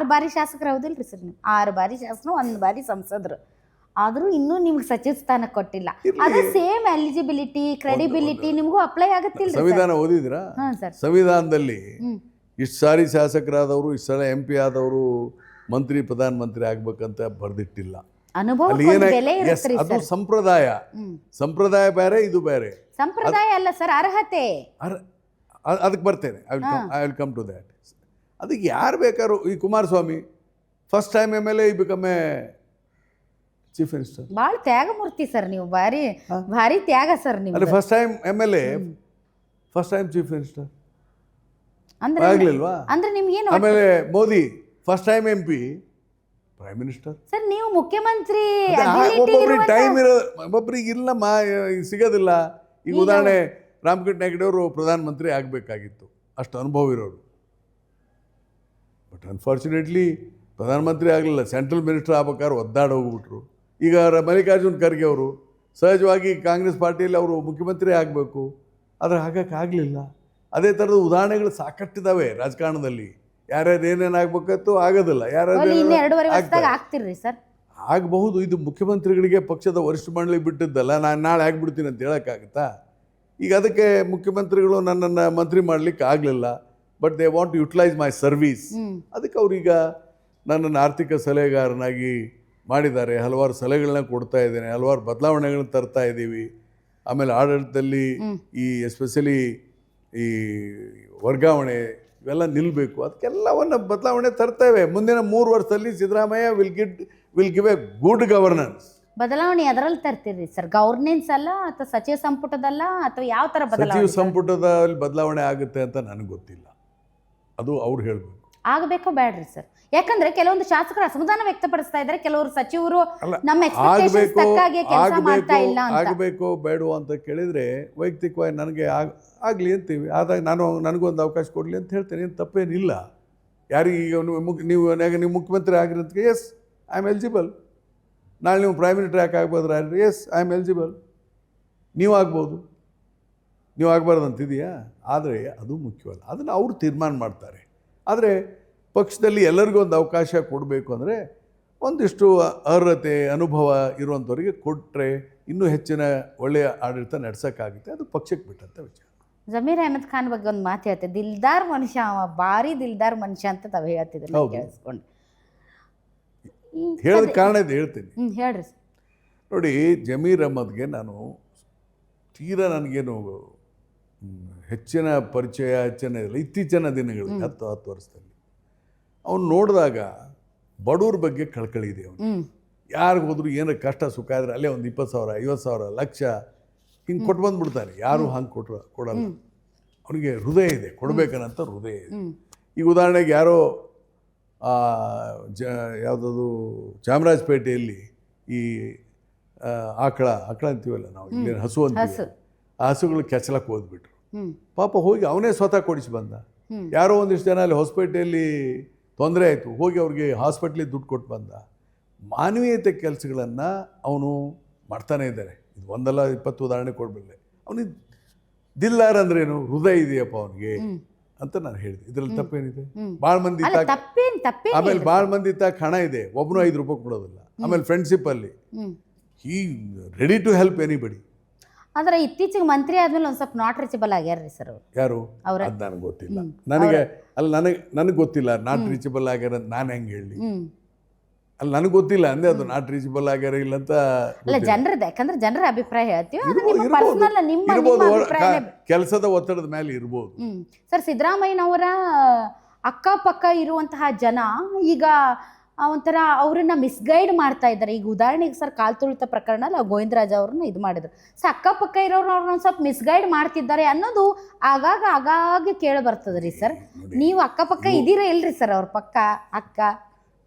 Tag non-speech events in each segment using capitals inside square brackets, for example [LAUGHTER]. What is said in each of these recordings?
ಆರು ಬಾರಿ ಶಾಸಕರು ಹೌದಿಲ್ರಿ ಸರ್ ನೀವು? ಆರು ಬಾರಿ ಶಾಸಕರು ಒಂದು ಬಾರಿ ಸಂಸದರು. ಆದರೂ ಇನ್ನೂ ನಿಮ್ಗೆ ಸಚಿವ ಸ್ಥಾನ ಕೊಟ್ಟಿಲ್ಲ. ಅದು ಸೇಮ್ ಎಲಿಜಿಬಿಲಿಟಿ ಕ್ರೆಡಿಬಿಲಿಟಿ ನಿಮಗೂ ಅಪ್ಲೈ ಆಗುತ್ತಿಲ್ಲ ಸಂವಿಧಾನ ಓದಿದಿರಾ ಹಾಂ ಸರ್. ಸಂವಿಧಾನದಲ್ಲಿ. ಇಷ್ಟು ಸಾರಿ ಶಾಸಕರಾದವರು ಇಷ್ಟು ಸಲ ಎಂ ಪಿ ಆದವರು ಮಂತ್ರಿ ಪ್ರಧಾನಮಂತ್ರಿ ಆಗ್ಬೇಕಂತ ಬರ್ದಿಟ್ಟಿಲ್ಲ. ಅದು ಸಂಪ್ರದಾಯ. ಸಂಪ್ರದಾಯ ಬೇರೆ ಇದು ಬೇರೆ. ಸಂಪ್ರದಾಯ ಅಲ್ಲ ಸರ್ ಅರ್ಹತೆ. ಅದಕ್ಕೆ ಬರ್ತೇನೆ. I will come I will come to that ಅದಕ್ಕೆ ಯಾರು ಬೇಕಾದ್ರು ಈ Kumaraswamy first time M L A become a chief minister ಭಾಳ ತ್ಯಾಗಮೂರ್ತಿ ಸರ್ ನೀವು ಭಾರಿ ಭಾರಿ ತ್ಯಾಗ ಸರ್ ನೀವು first time M L A first time chief minister ಅಂದ್ರೆ ಆಗ್ಲಿಲ್ವಾ? ಅಂದ್ರೆ ನಿಮ್ಗೇನು ಆಮೇಲೆ Modi first time M P prime minister sir ನೀವು ಮುಖ್ಯಮಂತ್ರಿ ಒಬ್ಬೊಬ್ರಿಗೆ ಟೈಮ್ ಇರೋ ಒಬ್ಬೊಬ್ರಿಗೆ ಇಲ್ಲಮ್ಮ ಸಿಗೋದಿಲ್ಲ. ಈಗ ಉದಾಹರಣೆ ರಾಮಕೃಷ್ಣ ಹೆಗಡೆ ಅವರು ಪ್ರಧಾನಮಂತ್ರಿ ಆಗಬೇಕಾಗಿತ್ತು. ಅಷ್ಟು ಅನುಭವ ಇರೋರು. ಬಟ್ ಅನ್ಫಾರ್ಚುನೇಟ್ಲಿ ಪ್ರಧಾನಮಂತ್ರಿ ಆಗಲಿಲ್ಲ. ಸೆಂಟ್ರಲ್ ಮಿನಿಸ್ಟರ್ ಆಗ್ಬೇಕಾದ್ರೆ ಒದ್ದಾಡಿ ಹೋಗ್ಬಿಟ್ರು. ಈಗ ಮಲ್ಲಿಕಾರ್ಜುನ್ ಖರ್ಗೆ ಅವರು ಸಹಜವಾಗಿ ಕಾಂಗ್ರೆಸ್ ಪಾರ್ಟಿಯಲ್ಲಿ ಅವರು ಮುಖ್ಯಮಂತ್ರಿ ಆಗಬೇಕು. ಆದರೆ ಆಗಲಿಲ್ಲ. ಅದೇ ಥರದ ಉದಾಹರಣೆಗಳು ಸಾಕಷ್ಟಿದ್ದಾವೆ ರಾಜಕಾರಣದಲ್ಲಿ. ಯಾರ್ಯಾರು ಏನೇನು ಆಗ್ಬೇಕತ್ತು ಆಗೋದಿಲ್ಲ. ಯಾರ್ಯಾರು ಸರ್. ಆಗಬಹುದು. ಇದು ಮುಖ್ಯಮಂತ್ರಿಗಳಿಗೆ ಪಕ್ಷದ ವರಿಷ್ಠ ಮಂಡಳಿ ಬಿಟ್ಟಿದ್ದಲ್ಲ ನಾನು ನಾಳೆ ಆಗ್ಬಿಡ್ತೀನಿ ಅಂತ ಹೇಳೋಕ್ಕಾಗುತ್ತಾ? ಈಗ ಅದಕ್ಕೆ ಮುಖ್ಯಮಂತ್ರಿಗಳು ನನ್ನನ್ನು ಮಂತ್ರಿ ಮಾಡಲಿಕ್ಕೆ ಆಗಲಿಲ್ಲ. But they want utilise my service ಅದಕ್ಕೆ ಅವ್ರೀಗ ನನ್ನನ್ನು ಆರ್ಥಿಕ ಸಲಹೆಗಾರನಾಗಿ ಮಾಡಿದ್ದಾರೆ. ಹಲವಾರು ಸಲಹೆಗಳನ್ನ ಕೊಡ್ತಾ ಇದ್ದೇನೆ. ಹಲವಾರು ಬದಲಾವಣೆಗಳನ್ನ ತರ್ತಾ ಇದ್ದೀವಿ. ಆಮೇಲೆ ಆಡಳಿತದಲ್ಲಿ ಈ ಎಸ್ಪೆಷಲಿ ಈ ವರ್ಗಾವಣೆ ಇವೆಲ್ಲ ನಿಲ್ಲಬೇಕು ಅದಕ್ಕೆಲ್ಲವನ್ನು ಬದಲಾವಣೆ ತರ್ತೇವೆ ಮುಂದಿನ ಮೂರು ವರ್ಷದಲ್ಲಿ Siddaramaiah will ಗಿಡ್ will give a good governance ಬದಲಾವಣೆ ಅದರಲ್ಲಿ ತರ್ತೀರಿ ಸರ್? ಗವರ್ನೆನ್ಸ್ ಅಲ್ಲ ಅಥವಾ ಸಚಿವ ಸಂಪುಟದಲ್ಲ ಅಥವಾ ಯಾವ ಥರ ಸಚಿವ ಸಂಪುಟದಲ್ಲಿ ಬದಲಾವಣೆ ಆಗುತ್ತೆ ಅಂತ ನನಗೆ ಗೊತ್ತಿಲ್ಲ. ಅದು ಅವ್ರು ಹೇಳಬೇಕು. ಆಗಬೇಕು ಬೇಡ್ರಿ ಸರ್. ಯಾಕಂದ್ರೆ ಕೆಲವೊಂದು ಶಾಸಕರು ಅಸಮಾಧಾನ ವ್ಯಕ್ತಪಡಿಸ್ತಾ ಇದ್ದಾರೆ ಕೆಲವರು ಸಚಿವರು ನಮ್ಮ ಎಕ್ಸ್ಪೆಕ್ಟೇಷನ್ಸ್ ತಕ್ಕಾಗೆ ಕೆಲಸ ಮಾಡ್ತಾ ಆಗಬೇಕು ಇಲ್ಲ ಅಂತ. ಆಗಬೇಕು ಬೇಡವೋ ಅಂತ ಕೇಳಿದರೆ ವೈಯಕ್ತಿಕವಾಗಿ ನನಗೆ ಆಗ ಆಗಲಿ ಅಂತೀವಿ. ಆದಾಗ ನಾನು ನನಗೊಂದು ಅವಕಾಶ ಕೊಡಲಿ ಅಂತ ಹೇಳ್ತೇನೆ ಏನು ತಪ್ಪೇನಿಲ್ಲ. ಯಾರಿಗೆ ಈಗ ನೀವು ನೀವು ಮುಖ್ಯಮಂತ್ರಿ ಆಗಿರಿ ಅಂತ ಎಸ್ ಐ ಆಮ್ ಎಲಿಜಿಬಲ್ ನಾಳೆ ನೀವು ಪ್ರೈಮ್ ಮಿನಿಸ್ಟರ್ ಯಾಕೆ ಆಗ್ಬೋದ್ರ? ಎಸ್ ಐ ಆಮ್ ಎಲಿಜಿಬಲ್ ನೀವು ಆಗ್ಬೋದು. ನೀವು ಆಗಬಾರ್ದು ಅಂತಿದೆಯಾ ಆದರೆ ಅದು ಮುಖ್ಯವಲ್ಲ. ಅದನ್ನು ಅವರು ತೀರ್ಮಾನ ಮಾಡ್ತಾರೆ. ಆದರೆ ಪಕ್ಷದಲ್ಲಿ ಎಲ್ಲರಿಗೂ ಒಂದು ಅವಕಾಶ ಕೊಡಬೇಕು ಅಂದರೆ ಒಂದಿಷ್ಟು ಅರ್ಹತೆ ಅನುಭವ ಇರುವಂಥವ್ರಿಗೆ ಕೊಟ್ಟರೆ ಇನ್ನೂ ಹೆಚ್ಚಿನ ಒಳ್ಳೆಯ ಆಡಳಿತ ನಡೆಸೋಕ್ಕಾಗುತ್ತೆ. ಅದು ಪಕ್ಷಕ್ಕೆ ಬಿಟ್ಟಂಥ ವಿಚಾರ. ಜಮೀರ್ ಅಹಮದ್ ಖಾನ್ ಬಗ್ಗೆ ಒಂದು ಮಾತು ಹೇಳ್ತೆ ದಿಲ್ದಾರ್ ಮನುಷ್ಯ ಅವ ಭಾರಿ ದಿಲ್ದಾರ್ ಮನುಷ್ಯ ಅಂತ ತಾವು ಹೇಳ್ತಿದ್ರು ಕೇಳಿಸ್ಕೊಂಡು. ಹೇಳೋದ ಕಾರಣ ಇದು ಹೇಳ್ತೀನಿ. ಹೇಳ್ರಿ. ನೋಡಿ ಜಮೀರ್ ಅಹಮದ್ಗೆ ನಾನು ತೀರಾ ನನಗೇನು ಹೆಚ್ಚಿನ ಪರಿಚಯ ಹೆಚ್ಚಿನ ಇಲ್ಲ ಇತ್ತೀಚಿನ ದಿನಗಳಲ್ಲಿ ಹತ್ತು ಹತ್ತು ವರ್ಷದಲ್ಲಿ. ಅವನು ನೋಡಿದಾಗ ಬಡವ್ರ ಬಗ್ಗೆ ಕಳ್ಕಳಿ ಇದೆ ಅವನು ಯಾರಿಗೆ ಹೋದ್ರು ಏನಾರ ಕಷ್ಟ ಸುಖ ಆದರೆ ಅಲ್ಲೇ ಒಂದು ಇಪ್ಪತ್ತು ಸಾವಿರ ಐವತ್ತು ಸಾವಿರ ಲಕ್ಷ ಹಿಂಗೆ ಕೊಟ್ಟು ಬಂದುಬಿಡ್ತಾನೆ ಯಾರು ಹಂಗೆ ಕೊಟ್ರ ಕೊಡಲ್ಲ. ಅವನಿಗೆ ಹೃದಯ ಇದೆ ಕೊಡಬೇಕನ್ನಂತ ಹೃದಯ ಇದೆ. ಈಗ ಉದಾಹರಣೆಗೆ ಯಾರೋ ಆ, ಜ ಯಾವುದದು ಚಾಮರಾಜಪೇಟೆಯಲ್ಲಿ ಈ ಆಕಳ ಆಕಳ ಅಂತೀವಲ್ಲ ನಾವು ಇಲ್ಲಿ ಹಸು ಅಂತೀವಿ. ಆ ಹಸುಗಳು ಕೆಚ್ಚಲಕ್ಕೆ ಹೋದ್ಬಿಟ್ರು. ಪಾಪ ಹೋಗಿ ಅವನೇ ಸ್ವತಃ ಕೊಡಿಸಿ ಬಂದ. ಯಾರೋ ಒಂದಿಷ್ಟು ಜನ ಅಲ್ಲಿ ಹೊಸಪೇಟೆಯಲ್ಲಿ ತೊಂದರೆ ಆಯಿತು. ಹೋಗಿ ಅವ್ರಿಗೆ ಹಾಸ್ಪಿಟ್ಲಿಗೆ ದುಡ್ಡು ಕೊಟ್ಟು ಬಂದ. ಮಾನವೀಯತೆ ಕೆಲಸಗಳನ್ನು ಅವನು ಮಾಡ್ತಾನೆ ಇದ್ದಾರೆ. ಇದು ಒಂದಲ್ಲ ಇಪ್ಪತ್ತು ಉದಾಹರಣೆ ಕೊಡಬಲ್ಲೆ ಅವನಿಗೆ ದಿಲ್ಲಾರ್ ಅಂದ್ರೇನು ಹೃದಯ ಇದೆಯಪ್ಪ ಅವನಿಗೆ ಅಂತ ನಾನು ಹೇಳಿದೆ. ಇದರಲ್ಲಿ ತಪ್ಪೇನಿದೆ? ಭಾಳ ಮಂದಿ ಆಮೇಲೆ ಭಾಳ ಮಂದಿ ತಾಕ ಹಣ ಇದೆ. ಒಬ್ಬನು ಐದು ರೂಪಾಯಿ ಕೊಡೋದಿಲ್ಲ. ಆಮೇಲೆ ಫ್ರೆಂಡ್ಶಿಪ್ಪಲ್ಲಿ he ready to help anybody ಆದ್ರೆ ಇತ್ತೀಚೆಗೆ ಮಂತ್ರಿ ಆದ್ಮೇಲೆ ಒಂದ್ ಸ್ವಲ್ಪ ನಾಟ್ ರೀಚಬಲ್ ಆಗ್ಯಾರ್ರಿ ಸರ್ ಅವ್ರು. ಯಾರು? ಅವ್ರ- ಅದು ನನಗೆ ಗೊತ್ತಿಲ್ಲ. ನನಗೆ ಅಲ್ಲಿ ನನಗೆ ನನಗೆ ಗೊತ್ತಿಲ್ಲ ನಾಟ್ ರೀಚಬಲ್ ಆಗ್ಯಾರ ಅಂತ ನಾನು ಹೆಂಗೆ ಹೇಳಿ? ಹ್ಮ್. ಅಲ್ಲಿ ನನಗೆ ಗೊತ್ತಿಲ್ಲ ಅಂದೆ ಅದು ನಾಟ್ ರೀಚಬಲ್ ಆಗ್ಯಾರ ಇಲ್ಲ ಅಂತ ಅಲ್ಲ ಜನರದ ಯಾಕಂದ್ರೆ ಜನರ ಅಭಿಪ್ರಾಯ ಹೇಳ್ತೀವಿ ಅದು ನಿಮ್ಮ ಇರ್ಬೋದು. ಪರ್ಸನಲ್ ನಿಮ್ಮ ಇರ್ಬೋದು ನಿಮ್ಮ ಒಳ- ಅಭಿಪ್ರಾಯ ಕ- ಕೆಲಸದ ಒತ್ತಡದ ಮೇಲೆ ಇರ್ಬೋದು. ಹ್ಮ್. ಸರ್ ಸಿದ್ದರಾಮಯ್ಯನವರ ಅಕ್ಕಪಕ್ಕ ಇರುವಂತಹ ಜನ ಈಗ ಒಂಥರ ಅವ್ರನ್ನ ಮಿಸ್ಗೈಡ್ ಮಾಡ್ತಾ ಇದ್ದಾರೆ. ಈಗ ಉದಾಹರಣೆಗೆ ಸರ್ ಕಾಲು ತುಳಿತ ಪ್ರಕರಣ ಅಲ್ಲ ಗೋವಿಂದರಾಜ್ ಅವ್ರನ್ನ ಇದು ಮಾಡಿದ್ರು. ಸೊ ಅಕ್ಕಪಕ್ಕ ಇರೋರು ಅವ್ರನ್ನ ಒಂದು ಸ್ವಲ್ಪ ಮಿಸ್ಗೈಡ್ ಮಾಡ್ತಿದ್ದಾರೆ ಅನ್ನೋದು ಆಗಾಗ ಆಗಾಗ ಕೇಳಿ ರೀ ಸರ್. ನೀವು ಅಕ್ಕಪಕ್ಕ ಇದೀರ ಇಲ್ರಿ ಸರ್ ಅವ್ರ ಪಕ್ಕ ಅಕ್ಕ?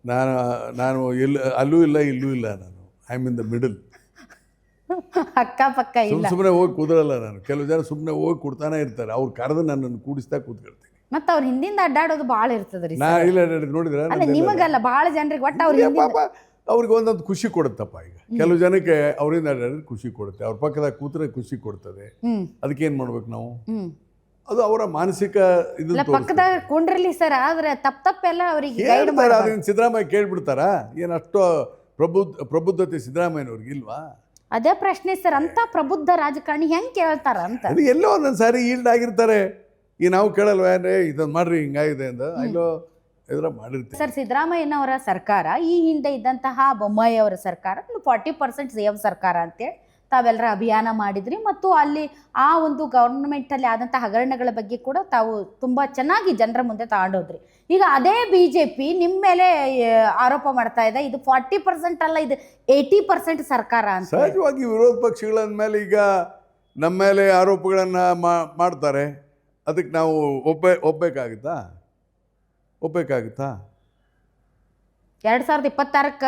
ನಾನು ನಾನು ಇಲ್ಲ ಅಲ್ಲೂ ಇಲ್ಲ ಇಲ್ಲೂ ಇಲ್ಲ ನಾನು. I mean in the middle ಅಕ್ಕಪಕ್ಕ ಇಲ್ಲ. ಸುಮ್ಮನೆ ಸುಮ್ಮನೆ ಹೋಗಿ ಕೂದರಲ್ಲ ನಾನು. ಕೆಲವು ಜನ ಸುಮ್ಮನೆ ಹೋಗಿ ಕೊಡ್ತಾನೆ ಇರ್ತಾರೆ. ಅವ್ರು ಕರೆದು ನನ್ನನ್ನು ಕೂಡಿಸ್ತಾ ಕೂತ್ಕೊಳ್ತೀನಿ. ಮತ್ತ ಅವ್ರ ಹಿಂದಿಂದ ಅಡ್ಡಾಡೋದು ಬಹಳ ಇರ್ತದ್ರಿ ನಾ ಇಲ್ಲ ನೋಡಿದ್ರೆ ಅಲ್ಲ ನಿಮಗಲ್ಲ ಭಾಳ ಜನರಿಗೆ ಒಟ್ಟು ಅವ್ರ ಪಾಪ ಅವ್ರಿಗೆ ಒಂದೊಂದು ಖುಷಿ ಕೊಡುತ್ತಪ್ಪ ಈಗ. ಕೆಲವು ಜನಕ್ಕೆ ಅವರಿಂದ ಅಡ್ಡಾಡಿದ್ರೆ ಖುಷಿ ಕೊಡುತ್ತೆ. ಅವ್ರ ಪಕ್ಕದಾಗ ಕೂತ್ರೆ ಖುಷಿ ಕೊಡ್ತದೆ. ಹ್ಮ್. ಅದಕ್ಕೆ ಏನು ಮಾಡ್ಬೇಕು ನಾವು? ಅದು ಅವರ ಮಾನಸಿಕ ಇದು ಪಕ್ಕದಾಗ ಕುಂಡ್ರಲಿ ಸರ್ ಆದ್ರೆ ತಪ್ಪ ತಪ್ಪೆಲ್ಲ ಅವ್ರಿಗೆ ಅದನ್ನ ಸಿದ್ದರಾಮಯ್ಯ ಕೇಳ್ಬಿಡ್ತಾರಾ? ಏನಷ್ಟು ಅಷ್ಟು ಪ್ರಬುದ್ಧ ಪ್ರಬುದ್ಧತೆ ಸಿದ್ದರಾಮಯ್ಯನವ್ರಿಗೆ ಇಲ್ವಾ? ಅದೇ ಪ್ರಶ್ನೆ ಸರ್ ಅಂತ ಪ್ರಬುದ್ಧ ರಾಜಕಾರಣಿ ಹೆಂಗ್ ಕೇಳ್ತಾರ ಅಂತ ಎಲ್ಲೋ ಒಂದೊಂದ್ಸಾರಿ ಈಲ್ಡ್ ಆಗಿರ್ತಾರೆ. ಈ ನಾವು ಕೇಳಲ್ವೇ ಅಂದ್ರೆ ಇದನ್ನು ಮಾಡ್ರಿ ಹಿಂಗಾಗಿದೆ ಅಂತ ಅಲ್ಲೋ ಇದ್ರ ಮಾಡಿರ್ತೀವಿ. ಸರ್ ಸಿದ್ದರಾಮಯ್ಯನವರ ಸರ್ಕಾರ ಈ ಹಿಂದೆ ಇದ್ದಂತಹ ಬೊಮ್ಮಾಯಿ ಅವರ ಸರ್ಕಾರ ಫಾರ್ಟಿ ಪರ್ಸೆಂಟ್ ಸಿ ಎಂ ಸರ್ಕಾರ ಅಂತೇಳಿ ತಾವೆಲ್ಲರ ಅಭಿಯಾನ ಮಾಡಿದ್ರಿ. ಮತ್ತು ಅಲ್ಲಿ ಆ ಒಂದು ಗೌರ್ಮೆಂಟಲ್ಲಿ ಆದಂಥ ಹಗರಣಗಳ ಬಗ್ಗೆ ಕೂಡ ತಾವು ತುಂಬ ಚೆನ್ನಾಗಿ ಜನರ ಮುಂದೆ ತಗೊಂಡೋದ್ರಿ ಈಗ ಅದೇ ಬಿ ಜೆ ಪಿ ನಿಮ್ಮ ಮೇಲೆ ಆರೋಪ ಮಾಡ್ತಾ ಇದೆ. ಇದು ಫಾರ್ಟಿ ಪರ್ಸೆಂಟ್ ಅಲ್ಲ ಇದು ಏಯ್ಟಿ ಪರ್ಸೆಂಟ್ ಸರ್ಕಾರ ಅಂತ ಸಹಜವಾಗಿ ವಿರೋಧ ಪಕ್ಷಗಳ ಮೇಲೆ ಈಗ ನಮ್ಮ ಮೇಲೆ ಆರೋಪಗಳನ್ನು ಮಾಡ್ತಾರೆ. ಅದಕ್ಕೆ ನಾವು ಒಬ್ಬ ಒಪ್ಪಬೇಕಾಗುತ್ತಾ ಒಪ್ಪಬೇಕಾಗುತ್ತಾ ಎರಡ್ ಸಾವಿರದ ಇಪ್ಪತ್ತಾರಕ್ಕ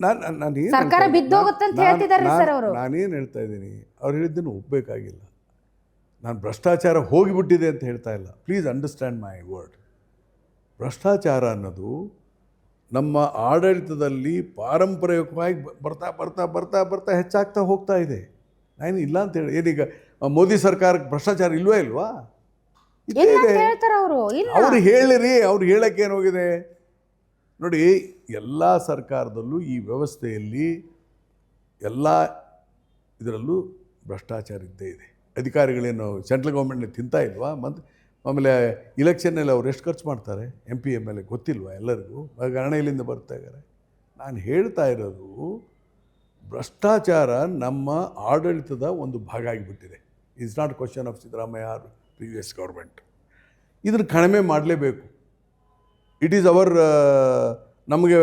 ನಾನು ನಾನು ಏನು ಸರ್ಕಾರ ಬಿದ್ದೋಗುತ್ತೆ ಅಂತ ಹೇಳ್ತಿದ್ದಾರೆ ಸರ್ ಅವರು. ನಾನೇನು ಹೇಳ್ತಾ ಇದ್ದೀನಿ? ಅವ್ರು ಹೇಳಿದ್ದನ್ನು ಒಪ್ಪಬೇಕಾಗಿಲ್ಲ ನಾನು ಭ್ರಷ್ಟಾಚಾರ ಹೋಗಿಬಿಟ್ಟಿದೆ ಅಂತ ಹೇಳ್ತಾ ಇಲ್ಲ. ಪ್ಲೀಸ್ ಅಂಡರ್ಸ್ಟ್ಯಾಂಡ್ ಮೈ ವರ್ಡ್ ಭ್ರಷ್ಟಾಚಾರ ಅನ್ನೋದು ನಮ್ಮ ಆಡಳಿತದಲ್ಲಿ ಪಾರಂಪರಿಕವಾಗಿ ಬರ್ತಾ ಬರ್ತಾ ಬರ್ತಾ ಬರ್ತಾ ಹೆಚ್ಚಾಗ್ತಾ ಹೋಗ್ತಾ ಇದೆ. ನಾನು ಇಲ್ಲ ಅಂತ ಹೇಳಿ ಏನೀಗ ಮೋದಿ ಸರ್ಕಾರಕ್ಕೆ ಭ್ರಷ್ಟಾಚಾರ ಇಲ್ವೇ ಇಲ್ವಾ? ಅವರು? ಹೇಳಿರಿ ಅವ್ರು ಹೇಳಕ್ಕೆ ಹೋಗಿದೆ? ನೋಡಿ ಎಲ್ಲ ಸರ್ಕಾರದಲ್ಲೂ ಈ ವ್ಯವಸ್ಥೆಯಲ್ಲಿ ಎಲ್ಲ ಇದರಲ್ಲೂ ಭ್ರಷ್ಟಾಚಾರ ಇದ್ದೇ ಇದೆ. ಅಧಿಕಾರಿಗಳೇನು ಸೆಂಟ್ರಲ್ ಗೌರ್ಮೆಂಟ್ನ ತಿಂತಾ ಇಲ್ವಾ? ಮತ್ತು ಆಮೇಲೆ ಇಲೆಕ್ಷನ್ನಲ್ಲಿ ಅವ್ರು ಎಷ್ಟು ಖರ್ಚು ಮಾಡ್ತಾರೆ? M P M L A ಗೊತ್ತಿಲ್ವಾ ಎಲ್ಲರಿಗೂ? ಹಣ ಬರ್ತಾ ಇದ್ದಾರೆ. ನಾನು ಹೇಳ್ತಾ ಇರೋದು ಭ್ರಷ್ಟಾಚಾರ ನಮ್ಮ ಆಡಳಿತದ ಒಂದು ಭಾಗ ಆಗಿಬಿಟ್ಟಿದೆ. It's not question of Siddaramaiah or previous government ಇದನ್ನು ಕಡಿಮೆ ಮಾಡಲೇಬೇಕು. ಇಟ್ ಈಸ್ ಅವರ್ ನಮಗೆ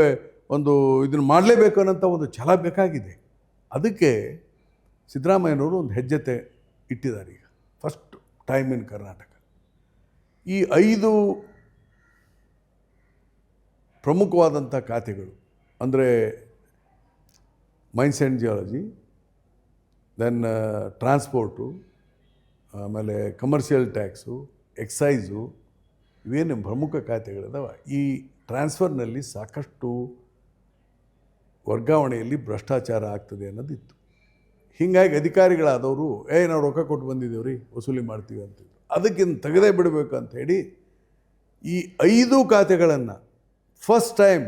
ಒಂದು ಇದನ್ನು ಮಾಡಲೇಬೇಕು ಅನ್ನೋಂಥ ಒಂದು ಛಲ ಬೇಕಾಗಿದೆ. ಅದಕ್ಕೆ ಸಿದ್ದರಾಮಯ್ಯನವರು ಒಂದು ಹೆಜ್ಜೆತೆ ಇಟ್ಟಿದ್ದಾರೆ ಈಗ. ಫಸ್ಟ್ ಟೈಮ್ ಇನ್ ಕರ್ನಾಟಕ ಈ ಐದು ಪ್ರಮುಖವಾದಂಥ ಖಾತೆಗಳು, ಅಂದರೆ mines and geology then transport ಆಮೇಲೆ ಕಮರ್ಷಿಯಲ್ ಟ್ಯಾಕ್ಸು ಎಕ್ಸೈಸು ಇವೇನು ಪ್ರಮುಖ ಖಾತೆಗಳಿದಾವೆ? ಈ ಟ್ರಾನ್ಸ್ಫರ್ನಲ್ಲಿ ಸಾಕಷ್ಟು ವರ್ಗಾವಣೆಯಲ್ಲಿ ಭ್ರಷ್ಟಾಚಾರ ಆಗ್ತದೆ ಅನ್ನೋದಿತ್ತು. ಹೀಗಾಗಿ ಅಧಿಕಾರಿಗಳಾದವರು ಏ ನಾವು ರೊಕ್ಕ ಕೊಟ್ಟು ಬಂದಿದ್ದೇವೆ ರೀ ವಸೂಲಿ ಮಾಡ್ತೀವಿ ಅಂತ ಅದಕ್ಕಿಂತ ತೆಗೆದೇ ಬಿಡಬೇಕು ಅಂತ ಹೇಳಿ ಈ ಐದು ಖಾತೆಗಳನ್ನು ಫಸ್ಟ್ ಟೈಮ್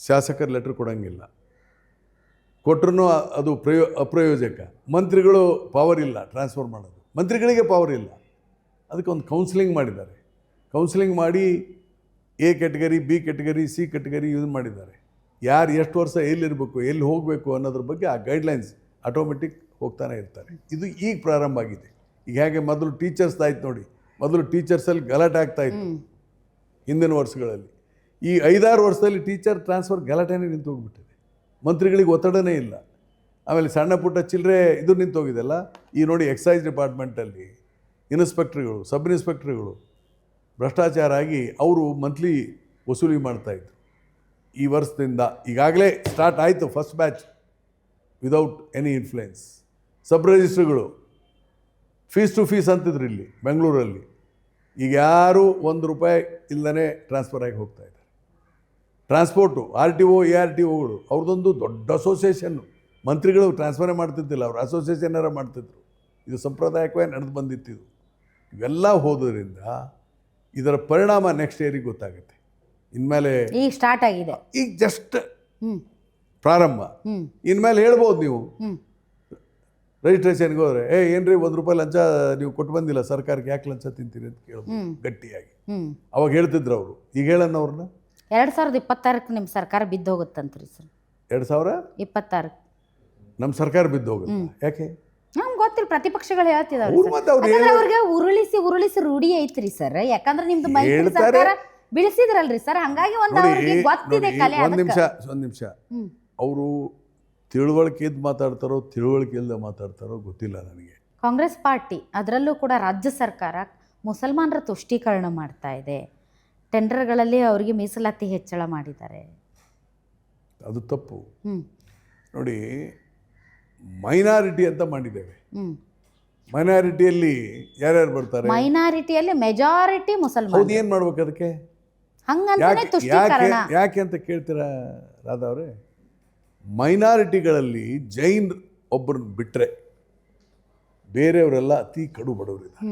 ಶಾಸಕರ ಲೆಟ್ರ್ ಕೊಡೋಂಗಿಲ್ಲ. ಕೊಟ್ಟರು ಅದು ಪ್ರಯೋ ಅಪ್ರಯೋಜಕ. ಮಂತ್ರಿಗಳು ಪವರ್ ಇಲ್ಲ ಟ್ರಾನ್ಸ್ಫರ್ ಮಾಡೋದು. ಮಂತ್ರಿಗಳಿಗೆ ಪವರ್ ಇಲ್ಲ. ಅದಕ್ಕೆ ಒಂದು ಕೌನ್ಸಿಲಿಂಗ್ ಮಾಡಿದ್ದಾರೆ. ಕೌನ್ಸಿಲಿಂಗ್ ಮಾಡಿ A category B category C category use ಮಾಡಿದ್ದಾರೆ. ಯಾರು ಎಷ್ಟು ವರ್ಷ ಎಲ್ಲಿರಬೇಕು ಎಲ್ಲಿ ಹೋಗಬೇಕು ಅನ್ನೋದ್ರ ಬಗ್ಗೆ ಆ ಗೈಡ್ಲೈನ್ಸ್ ಆಟೋಮೆಟಿಕ್ ಹೋಗ್ತಾನೆ ಇರ್ತಾರೆ. ಇದು ಈಗ ಪ್ರಾರಂಭ ಆಗಿದೆ. ಈಗ ಹೇಗೆ ಮೊದಲು ಟೀಚರ್ಸ್ ಆಯ್ತು ನೋಡಿ. ಮೊದಲು ಟೀಚರ್ಸಲ್ಲಿ ಗಲಾಟೆ ಆಗ್ತಾ ಇತ್ತು. ಹಿಂದಿನ ವರ್ಷಗಳಲ್ಲಿ. ಈ ಐದಾರು ವರ್ಷದಲ್ಲಿ ಟೀಚರ್ ಟ್ರಾನ್ಸ್ಫರ್ ಗಲಾಟೆನೇ ನಿಂತು ಹೋಗ್ಬಿಟ್ಟಿದೆ. ಮಂತ್ರಿಗಳಿಗೆ ಒತ್ತಡನೇ ಇಲ್ಲ. ಆಮೇಲೆ ಸಣ್ಣ ಪುಟ್ಟ ಚಿಲ್ಲರೆ ಇದು ನಿಂತು ಹೋಗಿದೆಲ್ಲ ಈ ನೋಡಿ ಎಕ್ಸೈಸ್ ಡಿಪಾರ್ಟ್ಮೆಂಟಲ್ಲಿ ಇನ್ಸ್ಪೆಕ್ಟ್ರುಗಳು, ಸಬ್ ಇನ್ಸ್ಪೆಕ್ಟ್ರುಗಳು ಭ್ರಷ್ಟಾಚಾರ ಆಗಿ ಅವರು ಮಂತ್ಲಿ ವಸೂಲಿ ಮಾಡ್ತಾಯಿದ್ರು ಈ ವರ್ಷದಿಂದ ಈಗಾಗಲೇ ಸ್ಟಾರ್ಟ್ ಆಯಿತು first batch without any influence sub ರಿಜಿಸ್ಟ್ರ್ಗಳು fees to fees ಅಂತಿದ್ರು ಇಲ್ಲಿ, ಬೆಂಗಳೂರಲ್ಲಿ. ಈಗ ಯಾರೂ ಒಂದು ರೂಪಾಯಿ ಇಲ್ಲದೇ ಟ್ರಾನ್ಸ್ಫರ್ ಆಗಿ ಹೋಗ್ತಾ ಇದ್ದಾರೆ. Transport R T O A R T ಒಗಳು ಅವ್ರದ್ದೊಂದು ದೊಡ್ಡ ಅಸೋಸಿಯೇಷನ್ನು ಮಂತ್ರಿಗಳು ಟ್ರಾನ್ಸ್ಫರೇ ಮಾಡ್ತಿದ್ದಿಲ್ಲ ಅವ್ರು ಅಸೋಸಿಯೇಷನ್ನಾರ ಮಾಡ್ತಿದ್ರು. ಇದು ಸಂಪ್ರದಾಯಕವಾಗಿ ನಡೆದು ಬಂದಿತ್ತಿದು ಇವೆಲ್ಲ ಹೋದ್ರಿಂದ ಇದರ ಪರಿಣಾಮ ನೆಕ್ಸ್ಟ್ ಇಯರಿಗೆ ಗೊತ್ತಾಗುತ್ತೆ. ಇನ್ಮೇಲೆ ಈಗ ಸ್ಟಾರ್ಟ್ ಆಗಿದೆ. ಈಗ ಜಸ್ಟ್ ಪ್ರಾರಂಭ. ಇನ್ಮೇಲೆ ಹೇಳ್ಬೋದು ನೀವು. ರಿಜಿಸ್ಟ್ರೇಷನ್ಗೆ ಹೋದರೆ ಏ ಏನ್ರಿ ಒಂದು ರೂಪಾಯಿ ಲಂಚ ನೀವು ಕೊಟ್ಟು ಬಂದಿಲ್ಲ ಸರ್ಕಾರಕ್ಕೆ ಯಾಕೆ ಲಂಚ ತಿಂತೀರಿ? ಅಂತ ಕೇಳ್ಬೋದು ಗಟ್ಟಿಯಾಗಿ. ಅವಾಗ ಹೇಳ್ತಿದ್ರು ಅವರು. ಈಗ ಹೇಳಣ್ಣ ಅವ್ರನ್ನ? ಎರಡ್ ಸಾವಿರದ ಇಪ್ಪತ್ತಾರಕ್ಕೆ ನಿಮ್ಮ ಸರ್ಕಾರ ಬಿದ್ದು ಹೋಗುತ್ತಂತ್ರಿ ಸರ್. ಎರಡು ಸಾವಿರ? ಇಪ್ಪತ್ತಾರಕ್ಕೆ. ನಮ್ಮ ಸರ್ಕಾರ ಬಿದ್ದು ಹೋಗುತ್ತೆ ಯಾಕೆ? ನಮ್ಗೆ ಗೊತ್ತಿಲ್ಲ ಪ್ರತಿಪಕ್ಷಗಳು ಅವ್ರು ಮತ್ತೆ ಅವ್ರು ಯಾಕಂದ್ರೆ ಅವ್ರಿಗೆ ಉರುಳಿಸಿ ಉರುಳಿಸಿ ರೂಢಿ ಐತ್ರಿ ಸರ್. ಯಾಕಂದ್ರೆ ನಿಮ್ದು ಮೈತ್ರಿ ಹೇಳ್ತಾರೆ. ಸರ್ಕಾರ ಬಿಡಿಸಿದ್ರಲ್ರಿ ಸರ್. ಹಂಗಾಗಿ ಒಂದು ನೋಡಿ ಅವ್ರಿಗೆ ಗೊತ್ತಿದೆ ನೋಡಿ, ಕಲೆ ಒಂದು ನಿಮಿಷ ಅದಕ್ಕೆ. ಒಂದು ನಿಮಿಷ. ಹ್ಮ್. ಅವರು ತಿಳುವಳಿಕೆ ಇದ್ದು ಮಾತಾಡ್ತಾರೋ ತಿಳುವಳಿಕೆ ಇಲ್ಲದೆ ಮಾತಾಡ್ತಾರೋ ಗೊತ್ತಿಲ್ಲ ನನಗೆ. ಕಾಂಗ್ರೆಸ್ ಪಾರ್ಟಿ ಅದರಲ್ಲೂ ಕೂಡ ರಾಜ್ಯ ಸರ್ಕಾರ ಮುಸಲ್ಮಾನರ ತುಷ್ಟೀಕರಣ ಮಾಡ್ತಾ ಇದೆ. ಟೆಂಡರ್ಗಳಲ್ಲಿ ಅವರಿಗೆ ಮೀಸಲಾತಿ ಹೆಚ್ಚಳ ಮಾಡಿದ್ದಾರೆ. ಅದು ತಪ್ಪು. ನೋಡಿ ಮೈನಾರಿಟಿ ಅಂತ ಮಾಡಿದ್ದೇವೆ. ಮೈನಾರಿಟಿಯಲ್ಲಿ ಯಾರ್ಯಾರು ಬರ್ತಾರೆ? ಮೈನಾರಿಟಿಯಲ್ಲಿ ಮೆಜಾರಿಟಿ ಮುಸಲ್ಮಾನ್ ಏನ್ ಏನು ಮಾಡ್ಬೇಕು ಅದಕ್ಕೆ? ಹಂಗಂತಾನೆ ಯಾಕೆ ಅಂತ ಕೇಳ್ತೀರಾ ರಾಧಾ ಅವರೇ? ಮೈನಾರಿಟಿಗಳಲ್ಲಿ ಜೈನ್ ಒಬ್ಬರನ್ನ ಬಿಟ್ಟರೆ ಬೇರೆಯವರೆಲ್ಲ ಅತಿ ಕಡು ಬಡವರಿದ್ದಾರೆ.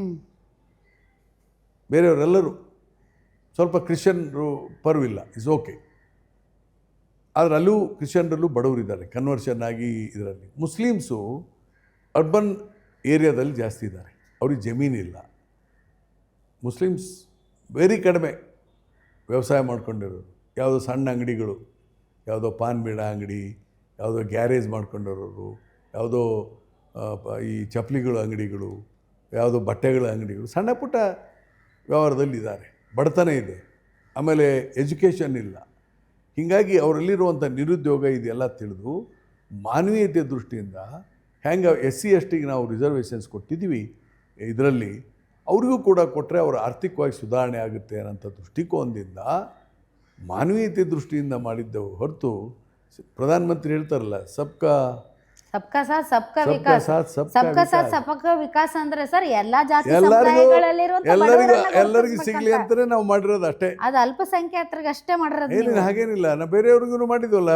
ಬೇರೆಯವರೆಲ್ಲರೂ ಸ್ವಲ್ಪ ಕ್ರಿಶ್ಚಿಯನ್ರು ಪರ್ವಿಲ್ಲ ಇಸ್ ಓಕೆ ಆದರೆ ಅಲ್ಲೂ ಕ್ರಿಶ್ಚಿಯನ್ರಲ್ಲೂ ಬಡವರಿದ್ದಾರೆ ಕನ್ವರ್ಷನ್ ಆಗಿ ಇದರಲ್ಲಿ. ಮುಸ್ಲಿಮ್ಸು ಅರ್ಬನ್ ಏರಿಯಾದಲ್ಲಿ ಜಾಸ್ತಿ ಇದ್ದಾರೆ, ಅವ್ರಿಗೆ ಜಮೀನಿಲ್ಲ ಮುಸ್ಲಿಮ್ಸ್ ವೆರಿ ಕಡಿಮೆ ವ್ಯವಸಾಯ ಮಾಡ್ಕೊಂಡಿರೋರು. ಯಾವುದೋ ಸಣ್ಣ ಅಂಗಡಿಗಳು, ಯಾವುದೋ ಪಾನ್ ಬೀಡ ಅಂಗಡಿ, ಯಾವುದೋ ಗ್ಯಾರೇಜ್ ಮಾಡ್ಕೊಂಡಿರೋರು, ಯಾವುದೋ ಈ ಚಪ್ಪಲಿಗಳ ಅಂಗಡಿಗಳು, ಯಾವುದೋ ಬಟ್ಟೆಗಳ ಅಂಗಡಿಗಳು, ಸಣ್ಣ ಪುಟ್ಟ ವ್ಯವಹಾರದಲ್ಲಿದ್ದಾರೆ. ಬಡತನ ಇದೆ. ಆಮೇಲೆ ಎಜುಕೇಷನ್ ಇಲ್ಲ. ಹೀಗಾಗಿ ಅವರಲ್ಲಿರುವಂಥ ನಿರುದ್ಯೋಗ ಇದೆಲ್ಲ ತಿಳಿದು ಮಾನವೀಯತೆ ದೃಷ್ಟಿಯಿಂದ ಹೆಂಗೆ ಎಸ್ ಸಿ, ಎಸ್ ಟಿಗೆ ನಾವು ರಿಸರ್ವೇಷನ್ಸ್ ಕೊಟ್ಟಿದ್ದೀವಿ. ಇದರಲ್ಲಿ ಅವರಿಗೂ ಕೂಡ ಕೊಟ್ಟರೆ ಅವರ ಆರ್ಥಿಕವಾಗಿ ಸುಧಾರಣೆ ಆಗುತ್ತೆ ಅನ್ನೋಂಥ ದೃಷ್ಟಿಕೋನದಿಂದ ಮಾನವೀಯತೆ ದೃಷ್ಟಿಯಿಂದ ಮಾಡಿದ್ದೆವು ಹೊರತು ಪ್ರಧಾನಮಂತ್ರಿ ಹೇಳ್ತಾರಲ್ಲ, ಸಬ್ಕಾ ಸಬ್ಕಾ ಸಾಥ್ ಸಬ್ಕಾ ವಿಕಾಸ್. ಸಬ್ಕಾ ಸಾಥ್ ಸಬ್ಕಾ ವಿಕಾಸ್ ಅಂದ್ರೆ ಸರ್ ಎಲ್ಲಾ ಜಾತಿ ಎಲ್ಲರಿಗೂ ಎಲ್ಲರಿಗೂ. ಸಿಗಲಿ ನಾವು ಮಾಡಿರೋದು ಅಷ್ಟೇ. ಅದು ಅಲ್ಪಸಂಖ್ಯಾತರಿಗೆ ಅಷ್ಟೇ ಮಾಡಿರೋದು ಏನಿಲ್ಲ. ಹಾಗೇನಿಲ್ಲ. ನಾವು ಬೇರೆಯವ್ರಿಗೂ ಮಾಡಿದ್ವಲ್ಲ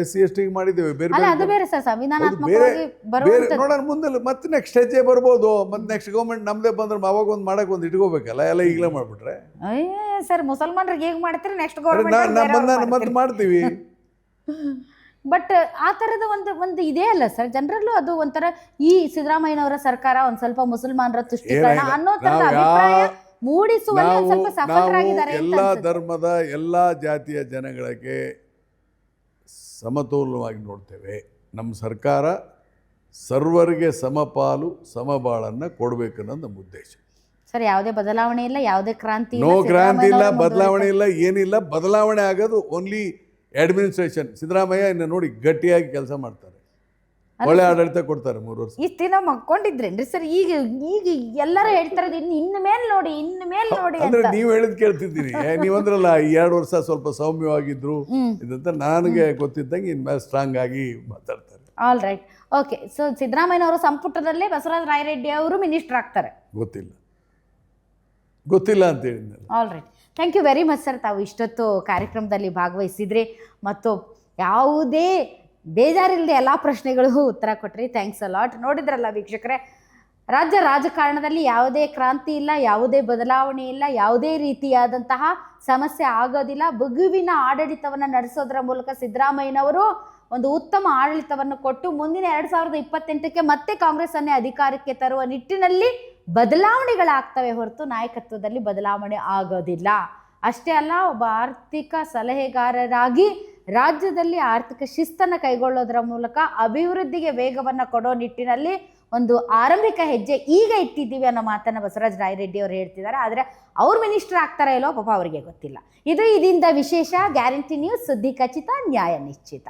ಎಸ್ ಸಿ ಎಸ್ ಟಿಗೆ ಮಾಡಿದ್ದೇವೆ ಬೇರೆ ಅಲ್ಲ ಅದು ಬೇರೆ ಸರ್ ಸಂವಿಧಾನಾತ್ಮಕವಾಗಿ ಬೇರೆ ನೋಡೋಣ ಮುಂದೆ ಮತ್ತೆ ನೆಕ್ಸ್ಟ್ ಹೆಜ್ಜೆ ಬರ್ಬೋದು. ಮತ್ತೆ ನೆಕ್ಸ್ಟ್ ಗೌರ್ಮೆಂಟ್ ನಮ್ದೇ ಬಂದ್ರೆ ಅವಾಗ ಒಂದು ಮಾಡಕ್ಕೆ ಒಂದು ಇಟ್ಕೋಬೇಕಲ್ಲ ಎಲ್ಲ ಈಗಲೇ ಮಾಡ್ಬಿಟ್ರೆ. ಸರ್ ಮುಸಲ್ಮಾನರಿಗೆ ಹೇಗೆ ಮಾಡ್ತೀರಿ? ನೆಕ್ಸ್ಟ್ ನಮ್ಮ ಮತ್ತೆ ಮಾಡ್ತೀವಿ. [LAUGHS] ಬಟ್ ಆ ಥರದ ಒಂದು ಒಂದು ಇದೇ ಅಲ್ಲ ಸರ್. ಜನರಲ್ಲೂ ಅದು ಒಂಥರ ಈ ಸಿದ್ದರಾಮಯ್ಯನವರ ಸರ್ಕಾರ ಒಂದ್ ಸ್ವಲ್ಪ ಮುಸಲ್ಮಾನರ ತುಷ್ಟೀಕರಣ ಅನ್ನೋ ತರ ಅಭಿಪ್ರಾಯ ಮೂಡಿಸುವಲ್ಲಿ ಒಂದ್ ಸ್ವಲ್ಪ ಸಫಲರಾಗಿದ್ದಾರೆ ಎಲ್ಲ ಧರ್ಮದ ಎಲ್ಲ ಜಾತಿಯ ಜನಗಳಿಗೆ ಸಮತೋಲನವಾಗಿ ನೋಡ್ತೇವೆ. ನಮ್ಮ ಸರ್ಕಾರ ಸರ್ವರಿಗೆ ಸಮಪಾಲು ಸಮಬಾಳನ್ನು ಕೊಡಬೇಕನ್ನೋದು ನಮ್ಮ ಉದ್ದೇಶ. ಸರ್ ಯಾವುದೇ ಬದಲಾವಣೆ ಇಲ್ಲ ಯಾವುದೇ ಕ್ರಾಂತಿ ನೋ ಕ್ರಾಂತಿ ಇಲ್ಲ ಬದಲಾವಣೆ ಇಲ್ಲ ಏನಿಲ್ಲ ಬದಲಾವಣೆ ಆಗೋದು ಓನ್ಲಿ ಅಡ್ಮಿನಿಸ್ಟ್ರೇಷನ್ ಸಿದ್ದರಾಮಯ್ಯ ಇನ್ನು ನೋಡಿ ಗಟ್ಟಿಯಾಗಿ ಕೆಲಸ ಮಾಡ್ತಾರೆ. ಒಳ್ಳೆ ಆಡಳಿತ ಕೊಡ್ತಾರೆ ಮೂರು ವರ್ಷ. ಇಷ್ಟ ದಿನ ಮಕ್ಕೊಂಡಿದ್ರೇನ್ರಿ ಸರ್? ಈಗ ಈಗ ಎಲ್ಲರೂ ಹೇಳ್ತಾರೆ ಇನ್ನು ಇನ್ನು ಮೇಲೆ ನೋಡಿ ಇನ್ನು ಮೇಲೆ ನೋಡಿ ಅಂದ್ರೆ ಅಂತ. ನೀವು ಹೇಳಿದ್ ಕೇಳ್ತಿದ್ದೀನಿ. ನೀವಂದ್ರಲ್ಲ ಈ ಎರಡು ವರ್ಷ ಸ್ವಲ್ಪ ಸೌಮ್ಯವಾಗಿದ್ರು ಇದಂತ ನನಗೆ ಗೊತ್ತಿದ್ದಂಗೆ ಇನ್ಮೇಲೆ ಸ್ಟ್ರಾಂಗ್ ಆಗಿ ಮಾತಾಡ್ತಾರೆ. ಆಲ್ ರೈಟ್ ಓಕೆ ಸೊ ಸಿದ್ದರಾಮಯ್ಯನವರ ಸಂಪುಟದಲ್ಲೇ ಬಸವರಾಜ ರಾಯರೆಡ್ಡಿ ಅವರು ಮಿನಿಸ್ಟರ್ ಆಗ್ತಾರೆ. ಗೊತ್ತಿಲ್ಲ. ಗೊತ್ತಿಲ್ಲ ಅಂತ ಹೇಳಿದ್ನಲ್ಲ. All right thank you very much sir ತಾವು ಇಷ್ಟೊತ್ತು ಕಾರ್ಯಕ್ರಮದಲ್ಲಿ ಭಾಗವಹಿಸಿದ್ರಿ. ಮತ್ತು ಯಾವುದೇ ಬೇಜಾರಿಲ್ಲದೆ ಎಲ್ಲ ಪ್ರಶ್ನೆಗಳಿಗೂ ಉತ್ತರ ಕೊಟ್ರಿ. ಥ್ಯಾಂಕ್ಸ್ ಅಲಾಟ್ ನೋಡಿದ್ರಲ್ಲ ವೀಕ್ಷಕರೇ, ರಾಜ್ಯ ರಾಜಕಾರಣದಲ್ಲಿ ಯಾವುದೇ ಕ್ರಾಂತಿ ಇಲ್ಲ, ಯಾವುದೇ ಬದಲಾವಣೆ ಇಲ್ಲ, ಯಾವುದೇ ರೀತಿಯಾದಂತಹ ಸಮಸ್ಯೆ ಆಗೋದಿಲ್ಲ. ಬಗುವಿನ ಆಡಳಿತವನ್ನು ನಡೆಸೋದ್ರ ಮೂಲಕ ಸಿದ್ದರಾಮಯ್ಯನವರು ಒಂದು ಉತ್ತಮ ಆಡಳಿತವನ್ನು ಕೊಟ್ಟು ಮುಂದಿನ ಎರಡು ಸಾವಿರದ ಇಪ್ಪತ್ತೆಂಟಕ್ಕೆ ಮತ್ತೆ ಕಾಂಗ್ರೆಸ್ಸನ್ನೇ ಅಧಿಕಾರಕ್ಕೆ ತರುವ ನಿಟ್ಟಿನಲ್ಲಿ ಬದಲಾವಣೆಗಳಾಗ್ತವೆ ಹೊರತು ನಾಯಕತ್ವದಲ್ಲಿ ಬದಲಾವಣೆ ಆಗೋದಿಲ್ಲ. ಅಷ್ಟೇ ಅಲ್ಲ, ಒಬ್ಬ ಆರ್ಥಿಕ ಸಲಹೆಗಾರರಾಗಿ ರಾಜ್ಯದಲ್ಲಿ ಆರ್ಥಿಕ ಶಿಸ್ತನ್ನು ಕೈಗೊಳ್ಳೋದರ ಮೂಲಕ ಅಭಿವೃದ್ಧಿಗೆ ವೇಗವನ್ನು ಕೊಡೋ ನಿಟ್ಟಿನಲ್ಲಿ ಒಂದು ಆರಂಭಿಕ ಹೆಜ್ಜೆ ಈಗ ಇಟ್ಟಿದ್ದೀವಿ ಅನ್ನೋ ಮಾತನ್ನು ಬಸವರಾಜ ರಾಯರೆಡ್ಡಿ ಅವರು ಹೇಳ್ತಿದ್ದಾರೆ. ಆದರೆ ಅವ್ರು ಮಿನಿಸ್ಟರ್ ಆಗ್ತಾರ ಇಲ್ಲೋ ಪಾಪ ಅವರಿಗೆ ಗೊತ್ತಿಲ್ಲ. ಇದು ಇದರಿಂದ ವಿಶೇಷ. ಗ್ಯಾರಂಟಿ ನ್ಯೂಸ್ ಸುದ್ದಿ ಖಚಿತ, ನ್ಯಾಯ ನಿಶ್ಚಿತ.